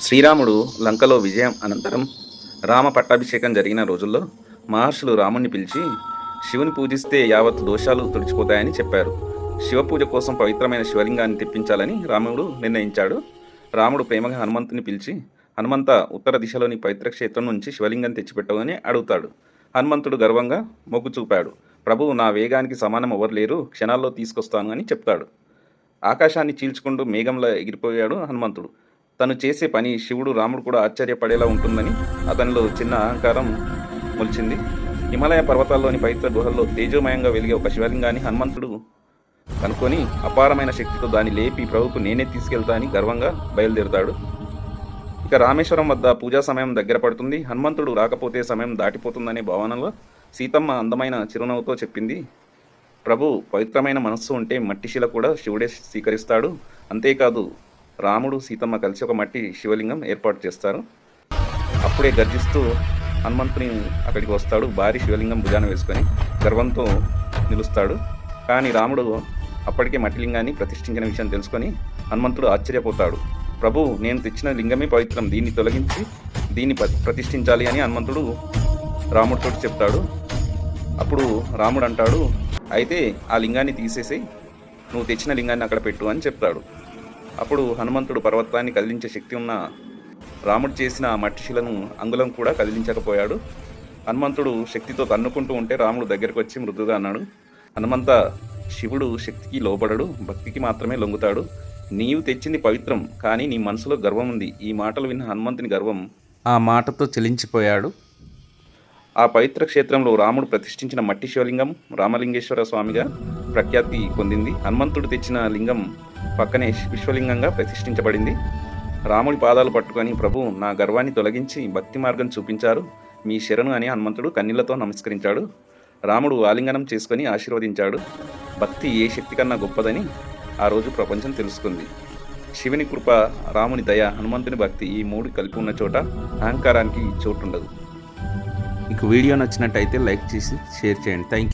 శ్రీరాముడు లంకలో విజయం అనంతరం రామ పట్టాభిషేకం జరిగిన రోజుల్లో మహర్షులు రాముణ్ణి పిలిచి శివుని పూజిస్తే యావత్ దోషాలు తుడిచిపోతాయని చెప్పారు. శివపూజ కోసం పవిత్రమైన శివలింగాన్ని తెప్పించాలని రాముడు నిర్ణయించాడు. రాముడు ప్రేమగా హనుమంతుని పిలిచి హనుమంత ఉత్తర దిశలోని పవిత్ర క్షేత్రం నుంచి శివలింగం తెచ్చిపెట్టమని అడుగుతాడు. హనుమంతుడు గర్వంగా మొగ్గు చూపాడు. ప్రభు నా వేగానికి సమానం ఎవరు లేరు. క్షణాల్లో తీసుకొస్తాను అని చెప్తాడు. ఆకాశాన్ని చీల్చుకుంటూ మేఘంలో ఎగిరిపోయాడు హనుమంతుడు. తను చేసే పని శివుడు రాముడు కూడా ఆశ్చర్యపడేలా ఉంటుందని అతనిలో చిన్న అహంకారం మొలిచింది. హిమాలయ పర్వతాల్లోని పవిత్ర గుహల్లో తేజోమయంగా వెలిగే ఒక శివలింగాన్ని హనుమంతుడు కనుక్కొని అపారమైన శక్తితో దాన్ని లేపి ప్రభుకు నేనే తీసుకెళ్తా అని గర్వంగా బయలుదేరుతాడు. ఇక రామేశ్వరం వద్ద పూజా సమయం దగ్గర పడుతుంది. హనుమంతుడు రాకపోతే సమయం దాటిపోతుందనే భావనలో సీతమ్మ అందమైన చిరునవ్వుతో చెప్పింది. ప్రభు పవిత్రమైన మనస్సు ఉంటే మట్టి శిల కూడా శివుడే స్వీకరిస్తాడు. అంతేకాదు రాముడు సీతమ్మ కలిసి ఒక మట్టి శివలింగం ఏర్పాటు చేస్తారు. అప్పుడే గర్జిస్తూ హనుమంతుని అక్కడికి వస్తాడు. భారీ శివలింగం భుజాన వేసుకొని గర్వంతో నిలుస్తాడు. కానీ రాముడు అప్పటికే మట్టి లింగాన్ని ప్రతిష్ఠించిన విషయం తెలుసుకొని హనుమంతుడు ఆశ్చర్యపోతాడు. ప్రభు నేను తెచ్చిన లింగమే పవిత్రం. దీన్ని తొలగించి దీన్ని ప్రతిష్ఠించాలి అని హనుమంతుడు రాముడితో చెప్తాడు. అప్పుడు రాముడు అంటాడు అయితే ఆ లింగాన్ని తీసేసి నువ్వు తెచ్చిన లింగాన్ని అక్కడ పెట్టు అని చెప్తాడు. అప్పుడు హనుమంతుడు పర్వతాన్ని కదిలించే శక్తి ఉన్న రాముడు చేసిన మట్టిశిలను మట్టి శిలను అంగుళం కూడా కదిలించకపోయాడు. హనుమంతుడు శక్తితో తన్నుకుంటూ ఉంటే రాముడు దగ్గరకు వచ్చి మృదుగా అన్నాడు హనుమంత శివుడు శక్తికి లోబడడు భక్తికి మాత్రమే లొంగుతాడు. నీవు తెచ్చింది పవిత్రం కానీ నీ మనసులో గర్వం ఉంది. ఈ మాటలు విన్న హనుమంతుని గర్వం ఆ మాటతో చెలించిపోయాడు. ఆ పవిత్ర క్షేత్రంలో రాముడు ప్రతిష్ఠించిన మట్టి శివలింగం రామలింగేశ్వర స్వామిగా ప్రఖ్యాతి పొందింది. హనుమంతుడు తెచ్చిన లింగం పక్కనే విశ్వలింగంగా ప్రతిష్ఠించబడింది. రాముడి పాదాలు పట్టుకొని ప్రభు నా గర్వాన్ని తొలగించి భక్తి మార్గం చూపించారు. మీ శరణు అని హనుమంతుడు కన్నీళ్ళతో నమస్కరించాడు. రాముడు ఆలింగనం చేసుకొని ఆశీర్వదించాడు. భక్తి ఏ శక్తి కన్నా గొప్పదని ఆ రోజు ప్రపంచం తెలుసుకుంది. శివుని కృప రాముని దయ హనుమంతుని భక్తి ఈ మూడు కలిపి ఉన్న చోట అహంకారానికి చోటుండదు. మీకు వీడియో నచ్చినట్టయితే లైక్ చేసి షేర్ చేయండి. Thank you